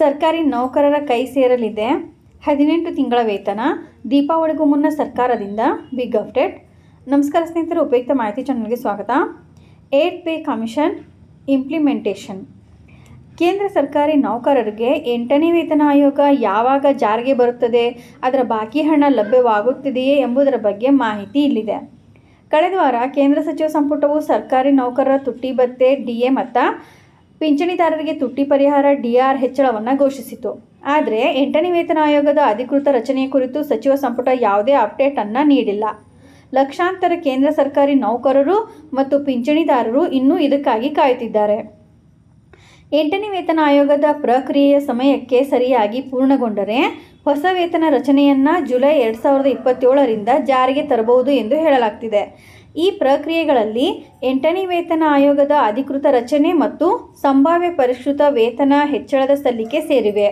ಸರ್ಕಾರಿ ನೌಕರರ ಕೈ ಸೇರಲಿದೆ. ಹದಿನೆಂಟು ತಿಂಗಳ ವೇತನ ದೀಪಾವಳಿಗೂ ಮುನ್ನ ಸರ್ಕಾರದಿಂದ ಬಿಗ್ ಅಪ್ಡೇಟ್. ನಮಸ್ಕಾರ ಸ್ನೇಹಿತರೆ, ಉಪಯುಕ್ತ ಮಾಹಿತಿ ಚಾನಲ್ಗೆ ಸ್ವಾಗತ. Eight pay commission implementation. ಕೇಂದ್ರ ಸರ್ಕಾರಿ ನೌಕರರಿಗೆ ಎಂಟನೇ ವೇತನ ಆಯೋಗ ಯಾವಾಗ ಜಾರಿಗೆ ಬರುತ್ತದೆ, ಅದರ ಬಾಕಿ ಹಣ ಲಭ್ಯವಾಗುತ್ತಿದೆಯೇ ಎಂಬುದರ ಬಗ್ಗೆ ಮಾಹಿತಿ ಇಲ್ಲಿದೆ. ಕಳೆದ ವಾರ ಕೇಂದ್ರ ಸಚಿವ ಸಂಪುಟವು ಸರ್ಕಾರಿ ನೌಕರರ ತುಟ್ಟಿ ಭತ್ಯೆ ಡಿ ಎ ಮತ್ತು ಪಿಂಚಣಿದಾರರಿಗೆ ತುಟ್ಟಿ ಪರಿಹಾರ ಡಿಆರ್ ಹೆಚ್ಚಳವನ್ನು ಘೋಷಿಸಿತು. ಆದರೆ ಎಂಟನೇ ವೇತನ ಆಯೋಗದ ಅಧಿಕೃತ ರಚನೆಯ ಕುರಿತು ಸಚಿವ ಸಂಪುಟ ಯಾವುದೇ ಅಪ್ಡೇಟ್ ಅನ್ನು ನೀಡಿಲ್ಲ. ಲಕ್ಷಾಂತರ ಕೇಂದ್ರ ಸರ್ಕಾರಿ ನೌಕರರು ಮತ್ತು ಪಿಂಚಣಿದಾರರು ಇನ್ನೂ ಇದಕ್ಕಾಗಿ ಕಾಯುತ್ತಿದ್ದಾರೆ. ಎಂಟನೇ ವೇತನ ಆಯೋಗದ ಪ್ರಕ್ರಿಯೆಯ ಸಮಯಕ್ಕೆ ಸರಿಯಾಗಿ ಪೂರ್ಣಗೊಂಡರೆ ಹೊಸ ವೇತನ ರಚನೆಯನ್ನು ಜುಲೈ ಎರಡು ಸಾವಿರದ ಇಪ್ಪತ್ತೇಳರಿಂದ ಜಾರಿಗೆ ತರಬಹುದು ಎಂದು ಹೇಳಲಾಗ್ತಿದೆ. ಈ ಪ್ರಕ್ರಿಯೆಗಳಲ್ಲಿ ಎಂಟನೇ ವೇತನ ಆಯೋಗದ ಅಧಿಕೃತ ರಚನೆ ಮತ್ತು ಸಂಭಾವ್ಯ ಪರಿಷ್ಕೃತ ವೇತನ ಹೆಚ್ಚಳದ ಸಲ್ಲಿಕೆ ಸೇರಿವೆ.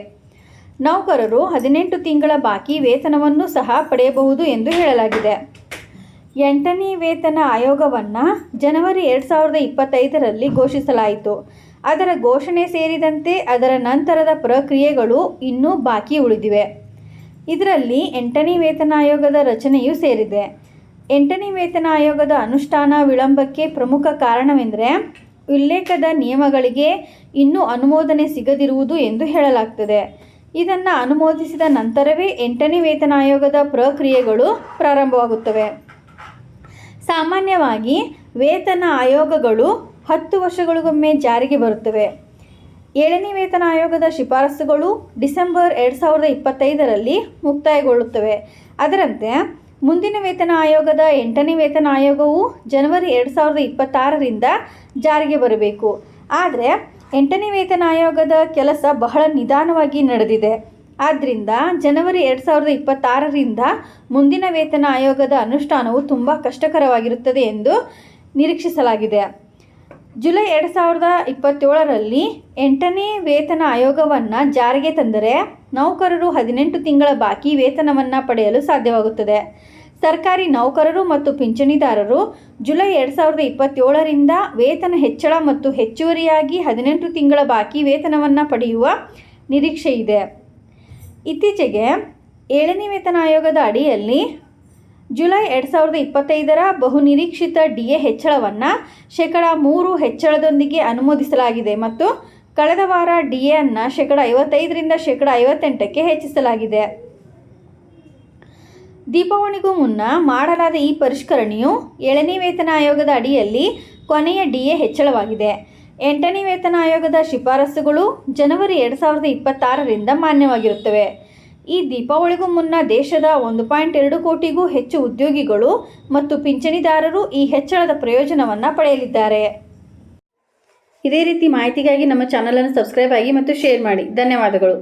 ನೌಕರರು ಹದಿನೆಂಟು ತಿಂಗಳ ಬಾಕಿ ವೇತನವನ್ನು ಸಹ ಪಡೆಯಬಹುದು ಎಂದು ಹೇಳಲಾಗಿದೆ. ಎಂಟನೇ ವೇತನ ಆಯೋಗವನ್ನು ಜನವರಿ ಎರಡು ಸಾವಿರದ ಇಪ್ಪತ್ತೈದರಲ್ಲಿ ಘೋಷಿಸಲಾಯಿತು. ಅದರ ಘೋಷಣೆ ಸೇರಿದಂತೆ ಅದರ ನಂತರದ ಪ್ರಕ್ರಿಯೆಗಳು ಇನ್ನೂ ಬಾಕಿ ಉಳಿದಿವೆ. ಇದರಲ್ಲಿ ಎಂಟನೇ ವೇತನ ಆಯೋಗದ ರಚನೆಯೂ ಸೇರಿದೆ. ಎಂಟನೇ ವೇತನ ಆಯೋಗದ ಅನುಷ್ಠಾನ ವಿಳಂಬಕ್ಕೆ ಪ್ರಮುಖ ಕಾರಣವೆಂದರೆ ಉಲ್ಲೇಖದ ನಿಯಮಗಳಿಗೆ ಇನ್ನೂ ಅನುಮೋದನೆ ಸಿಗದಿರುವುದು ಎಂದು ಹೇಳಲಾಗ್ತದೆ. ಇದನ್ನು ಅನುಮೋದಿಸಿದ ನಂತರವೇ ಎಂಟನೇ ವೇತನ ಆಯೋಗದ ಪ್ರಕ್ರಿಯೆಗಳು ಪ್ರಾರಂಭವಾಗುತ್ತವೆ. ಸಾಮಾನ್ಯವಾಗಿ ವೇತನ ಆಯೋಗಗಳು ಹತ್ತು ವರ್ಷಗಳಿಗೊಮ್ಮೆ ಜಾರಿಗೆ ಬರುತ್ತವೆ. ಏಳನೇ ವೇತನ ಆಯೋಗದ ಶಿಫಾರಸುಗಳು ಡಿಸೆಂಬರ್ ಎರಡು ಸಾವಿರದ ಇಪ್ಪತ್ತೈದರಲ್ಲಿ ಮುಕ್ತಾಯಗೊಳ್ಳುತ್ತವೆ. ಅದರಂತೆ ಮುಂದಿನ ವೇತನ ಆಯೋಗದ ಎಂಟನೇ ವೇತನ ಆಯೋಗವು ಜನವರಿ ಎರಡು ಸಾವಿರದ ಇಪ್ಪತ್ತಾರರಿಂದ ಜಾರಿಗೆ ಬರಬೇಕು. ಆದರೆ ಎಂಟನೇ ವೇತನ ಆಯೋಗದ ಕೆಲಸ ಬಹಳ ನಿಧಾನವಾಗಿ ನಡೆದಿದೆ. ಆದ್ದರಿಂದ ಜನವರಿ ಎರಡು ಸಾವಿರದ ಇಪ್ಪತ್ತಾರರಿಂದ ಮುಂದಿನ ವೇತನ ಆಯೋಗದ ಅನುಷ್ಠಾನವು ತುಂಬ ಕಷ್ಟಕರವಾಗಿರುತ್ತದೆ ಎಂದು ನಿರೀಕ್ಷಿಸಲಾಗಿದೆ. ಜುಲೈ ಎರಡು ಸಾವಿರದ ಇಪ್ಪತ್ತೇಳರಲ್ಲಿ ಎಂಟನೇ ವೇತನ ಆಯೋಗವನ್ನು ಜಾರಿಗೆ ತಂದರೆ ನೌಕರರು ಹದಿನೆಂಟು ತಿಂಗಳ ಬಾಕಿ ವೇತನವನ್ನು ಪಡೆಯಲು ಸಾಧ್ಯವಾಗುತ್ತದೆ. ಸರ್ಕಾರಿ ನೌಕರರು ಮತ್ತು ಪಿಂಚಣಿದಾರರು ಜುಲೈ ಎರಡು ಸಾವಿರದ ಇಪ್ಪತ್ತೇಳರಿಂದ ವೇತನ ಹೆಚ್ಚಳ ಮತ್ತು ಹೆಚ್ಚುವರಿಯಾಗಿ ಹದಿನೆಂಟು ತಿಂಗಳ ಬಾಕಿ ವೇತನವನ್ನು ಪಡೆಯುವ ನಿರೀಕ್ಷೆ ಇದೆ ಇತ್ತೀಚೆಗೆ ಏಳನೇ ವೇತನ ಆಯೋಗದ ಅಡಿಯಲ್ಲಿ ಜುಲೈ ಎರಡು ಸಾವಿರದ ಇಪ್ಪತ್ತೈದರ ಬಹುನಿರೀಕ್ಷಿತ ಎ ಹೆಚ್ಚಳವನ್ನು ಶೇಕಡ ಮೂರು ಹೆಚ್ಚಳದೊಂದಿಗೆ ಅನುಮೋದಿಸಲಾಗಿದೆ ಮತ್ತು ಕಳೆದ ವಾರ ಡಿ ಅನ್ನು ಶೇಕಡ ಐವತ್ತೈದರಿಂದ ಶೇಕಡ ಐವತ್ತೆಂಟಕ್ಕೆ ಹೆಚ್ಚಿಸಲಾಗಿದೆ. ದೀಪಾವಳಿಗೂ ಮುನ್ನ ಮಾಡಲಾದ ಈ ಪರಿಷ್ಕರಣೆಯು ಏಳನೇ ವೇತನ ಆಯೋಗದ ಅಡಿಯಲ್ಲಿ ಕೊನೆಯ ಡಿ ಎ ಹೆಚ್ಚಳವಾಗಿದೆ. ಎಂಟನೇ ವೇತನ ಆಯೋಗದ ಶಿಫಾರಸುಗಳು ಜನವರಿ ಎರಡು ಸಾವಿರದ ಇಪ್ಪತ್ತಾರರಿಂದ ಮಾನ್ಯವಾಗಿರುತ್ತವೆ. ಈ ದೀಪಾವಳಿಗೂ ಮುನ್ನ ದೇಶದ ಒಂದು ಪಾಯಿಂಟ್ ಎರಡು ಕೋಟಿಗೂ ಹೆಚ್ಚು ಉದ್ಯೋಗಿಗಳು ಮತ್ತು ಪಿಂಚಣಿದಾರರು ಈ ಹೆಚ್ಚಳದ ಪ್ರಯೋಜನವನ್ನು ಪಡೆಯಲಿದ್ದಾರೆ. ಇದೇ ರೀತಿ ಮಾಹಿತಿಗಾಗಿ ನಮ್ಮ ಚಾನಲನ್ನು ಸಬ್ಸ್ಕ್ರೈಬ್ ಆಗಿ ಮತ್ತು ಶೇರ್ ಮಾಡಿ. ಧನ್ಯವಾದಗಳು.